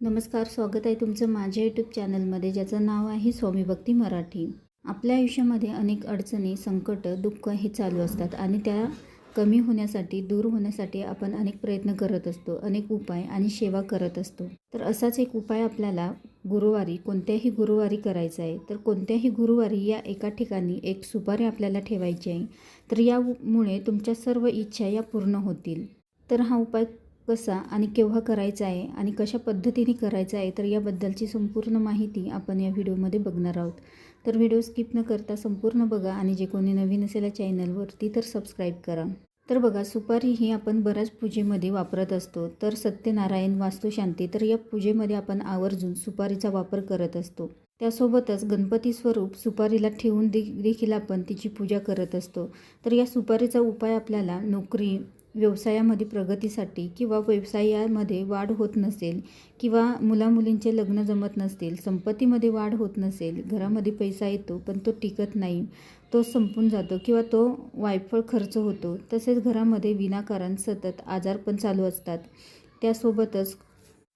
नमस्कार स्वागत आहे तुमचं माझ्या यूट्यूब चॅनलमध्ये ज्याचं नाव आहे स्वामी भक्ती मराठी. आपल्या आयुष्यामध्ये अनेक अडचणी संकट दुःख हे चालू असतात आणि त्या कमी होण्यासाठी दूर होण्यासाठी आपण अनेक प्रयत्न करत असतो अनेक उपाय आणि सेवा करत असतो. तर असाच एक उपाय आपल्याला गुरुवारी कोणत्याही गुरुवारी करायचा आहे तर कोणत्याही गुरुवारी या एका ठिकाणी एक सुपारी आपल्याला ठेवायची आहे. तर यामुळे तुमच्या सर्व इच्छा या पूर्ण होतील. तर हा उपाय कसा आणि केव्हा करायचा आहे आणि कशा पद्धतीने करायचा आहे तर याबद्दलची संपूर्ण माहिती आपण या व्हिडिओमध्ये बघणार आहोत. तर व्हिडिओ स्किप न करता संपूर्ण बघा आणि जे कोणी नवीन असेल या चॅनलवरती तर सबस्क्राईब करा. तर बघा सुपारी ही आपण बऱ्याच पूजेमध्ये वापरत असतो. तर सत्यनारायण वास्तुशांती तर या पूजेमध्ये आपण आवर्जून सुपारीचा वापर करत असतो. त्यासोबतच गणपती स्वरूप सुपारीला ठेवून दे देखील आपण तिची पूजा करत असतो. तर या सुपारीचा उपाय आपल्याला नोकरी व्यवसायामध्ये प्रगतीसाठी किंवा व्यवसायामध्ये वाढ होत नसेल किंवा मुलामुलींचे लग्न जमत नसतील संपत्तीमध्ये वाढ होत नसेल घरामध्ये पैसा येतो पण तो टिकत नाही तो संपून जातो किंवा तो वायफळ खर्च होतो तसेच घरामध्ये विनाकारण सतत आजारपण चालू असतात. त्यासोबतच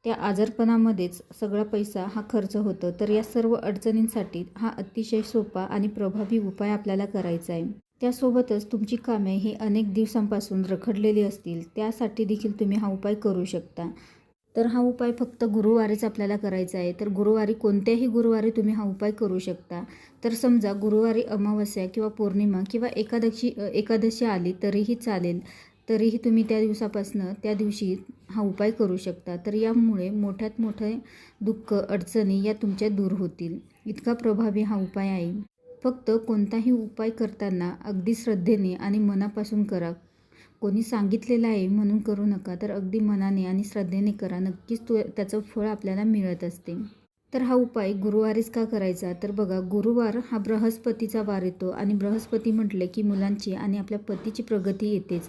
त्या आजारपणामध्येच सगळा पैसा हा खर्च होतो. तर या सर्व अडचणींसाठी हा अतिशय सोपा आणि प्रभावी उपाय आपल्याला करायचा आहे. त्यासोबतच तुमची कामे ही अनेक दिवसांपासून रखडलेली असतील त्यासाठी देखील तुम्ही हा उपाय करू शकता. तर हा उपाय फक्त गुरुवारीच आपल्याला करायचा आहे. तर गुरुवारी कोणत्याही गुरुवारी तुम्ही हा उपाय करू शकता. तर समजा गुरुवारी अमावस्या किंवा पौर्णिमा किंवा एकादशी एकादशी आली तरीही चालेल. तरीही तुम्ही त्या दिवसापासनं त्या दिवशी हा उपाय करू शकता. तर यामुळे मोठ्यात मोठे दुःख अडचणी या तुमच्या दूर होतील. इतका प्रभावी हा उपाय आहे. फक्त कोणताही उपाय करताना अगदी श्रद्धेने आणि मनापासून करा. कोणी सांगितलेलं आहे म्हणून करू नका तर अगदी मनाने आणि श्रद्धेने करा. नक्कीच तो त्याचं फळ आपल्याला मिळत असते. तर हा उपाय गुरुवारीच का करायचा? तर बघा गुरुवार हा बृहस्पतीचा वार येतो आणि बृहस्पती म्हटले की मुलांची आणि आपल्या पतीची प्रगती येतेच.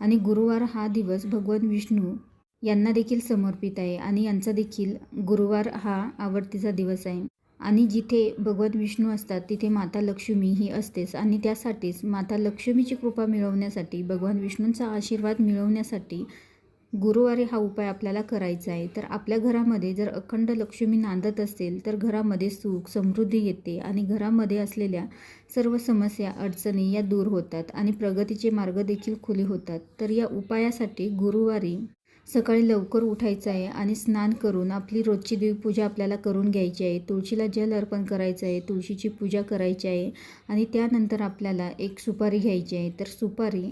आणि गुरुवार हा दिवस भगवान विष्णू यांना देखील समर्पित आहे आणि यांचा देखील गुरुवार हा आवडतीचा दिवस आहे. आणि जिथे भगवान विष्णू असतात तिथे माता लक्ष्मी ही असतेच. आणि त्यासाठीच माता लक्ष्मीची कृपा मिळवण्यासाठी भगवान विष्णूंचा आशीर्वाद मिळवण्यासाठी गुरुवारी हा उपाय आपल्याला करायचा आहे. तर आपल्या घरामध्ये जर अखंड लक्ष्मी नांदत असेल तर घरामध्ये सुख समृद्धी येते आणि घरामध्ये असलेल्या सर्व समस्या अडचणी या दूर होतात आणि प्रगतीचे मार्ग देखील खुले होतात. तर या उपायासाठी गुरुवारी सकाळी लवकर उठायचं आहे आणि स्नान करून आपली रोजची देवपूजा आपल्याला करून घ्यायची आहे. तुळशीला जल अर्पण करायचं आहे तुळशीची पूजा करायची आहे आणि त्यानंतर आपल्याला एक सुपारी घ्यायची आहे. तर सुपारी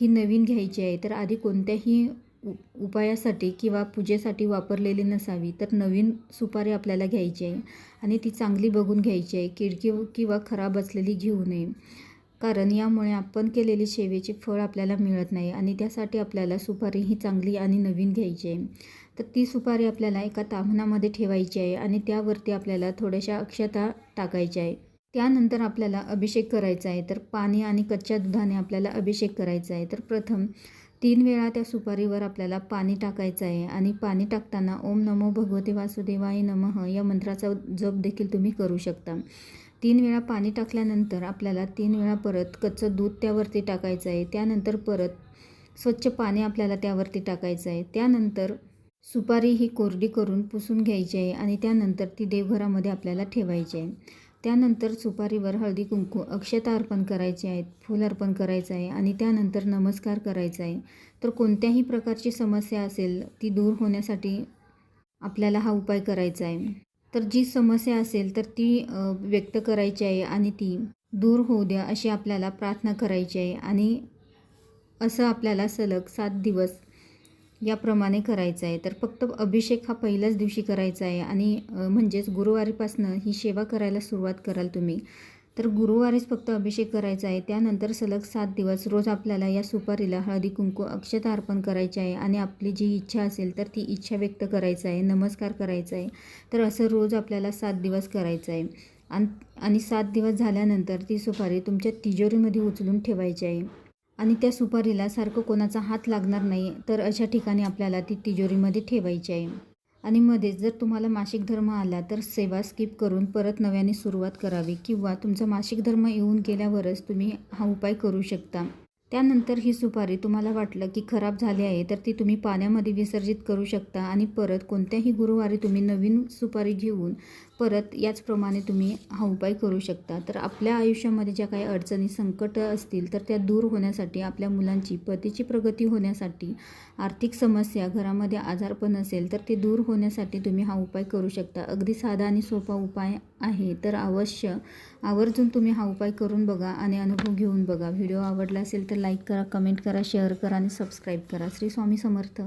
ही नवीन घ्यायची आहे. तर आधी कोणत्याही उ उपायासाठी किंवा पूजेसाठी वापरलेली नसावी तर नवीन सुपारी आपल्याला घ्यायची आहे आणि ती चांगली बघून घ्यायची आहे. किडकी किंवा खराब असलेली घेऊ नये. कारण यामुळे आपण केलेली सेवेचे फळ आपल्याला मिळत नाही आणि त्यासाठी आपल्याला सुपारी ही चांगली आणि नवीन घ्यायची आहे. तर ती सुपारी आपल्याला एका ताम्हणामध्ये ठेवायची आहे आणि त्यावरती आपल्याला थोड्याशा अक्षता टाकायच्या आहे. त्यानंतर आपल्याला अभिषेक करायचा आहे. तर पाणी आणि कच्च्या दुधाने आपल्याला अभिषेक करायचा आहे. तर प्रथम तीन वेळा त्या सुपारीवर आपल्याला पाणी टाकायचं आहे आणि पाणी टाकताना ओम नमो भगवते वासुदेवाय नमः या मंत्राचा जप देखील तुम्ही करू शकता. तीन वेळा पाणी टाकल्यानंतर आपल्याला तीन वेळा परत कच्चं दूध त्यावरती टाकायचं आहे. त्यानंतर परत स्वच्छ पाणी आपल्याला त्यावरती टाकायचं आहे. त्यानंतर सुपारी ही कोरडी करून पुसून घ्यायची आहे आणि त्यानंतर ती देवघरामध्ये आपल्याला ठेवायची आहे. त्यानंतर सुपारीवर हळदी कुंकू अक्षता अर्पण करायचे आहेत. फूल अर्पण करायचं आहे आणि त्यानंतर नमस्कार करायचा आहे. तर कोणत्याही प्रकारची समस्या असेल ती दूर होण्यासाठी आपल्याला हा उपाय करायचा आहे. तर जी समस्या असेल तर ती व्यक्त करायची आहे आणि ती दूर होऊ द्या अशी आपल्याला प्रार्थना करायची आहे आणि असं आपल्याला सलग सात दिवस याप्रमाणे करायचं आहे. तर फक्त अभिषेक हा पहिल्याच दिवशी करायचा आहे आणि म्हणजेच गुरुवारीपासनं ही सेवा करायला सुरुवात कराल तुम्ही. तर गुरुवारीच फक्त अभिषेक करायचा आहे. त्यानंतर सलग सात दिवस रोज आपल्याला या सुपारीला हळदी कुंकू अक्षता अर्पण करायचे आहे आणि आपली जी इच्छा असेल तर ती इच्छा व्यक्त करायचं आहे नमस्कार करायचा आहे. तर असं रोज आपल्याला सात दिवस करायचं आहे. आणि सात दिवस झाल्यानंतर ती सुपारी तुमच्या तिजोरीमध्ये उचलून ठेवायची आहे. आणि त्या सुपारीला सारखं कोणाचा हात लागणार नाही तर अशा ठिकाणी आपल्याला ती तिजोरीमध्ये ठेवायची आहे. आणि मध्येच जर तुम्हाला मासिक धर्म आला तर सेवा स्किप करून परत नव्याने सुरुवात करावी किंवा तुमचा मासिक धर्म येऊन गेल्यावरच तुम्ही हा उपाय करू शकता. त्यानंतर ही सुपारी तुम्हाला वाटलं की खराब झाली आहे तर ती तुम्ही पाण्यामध्ये विसर्जित करू शकता आणि परत कोणत्याही गुरुवारी तुम्ही नवीन सुपारी घेऊन परत याचप्रमाणे तुम्ही हा उपाय करू शकता. तर आपल्या आयुष्यामध्ये ज्या काही अडचणी संकट असतील तर त्या दूर होण्यासाठी आपल्या मुलांची पतीची प्रगती होण्यासाठी आर्थिक समस्या घरामध्ये आजारपण असेल तर ते दूर होण्यासाठी तुम्ही हा उपाय करू शकता. अगदी साधा आणि सोपा उपाय आहे तर अवश्य आवर्जून तुम्ही हा उपाय करून बघा आणि अनुभव घेऊन बघा. व्हिडिओ आवडला असेल तर लाईक करा कमेंट करा शेअर करा आणि सबस्क्राईब करा. श्री स्वामी समर्थ.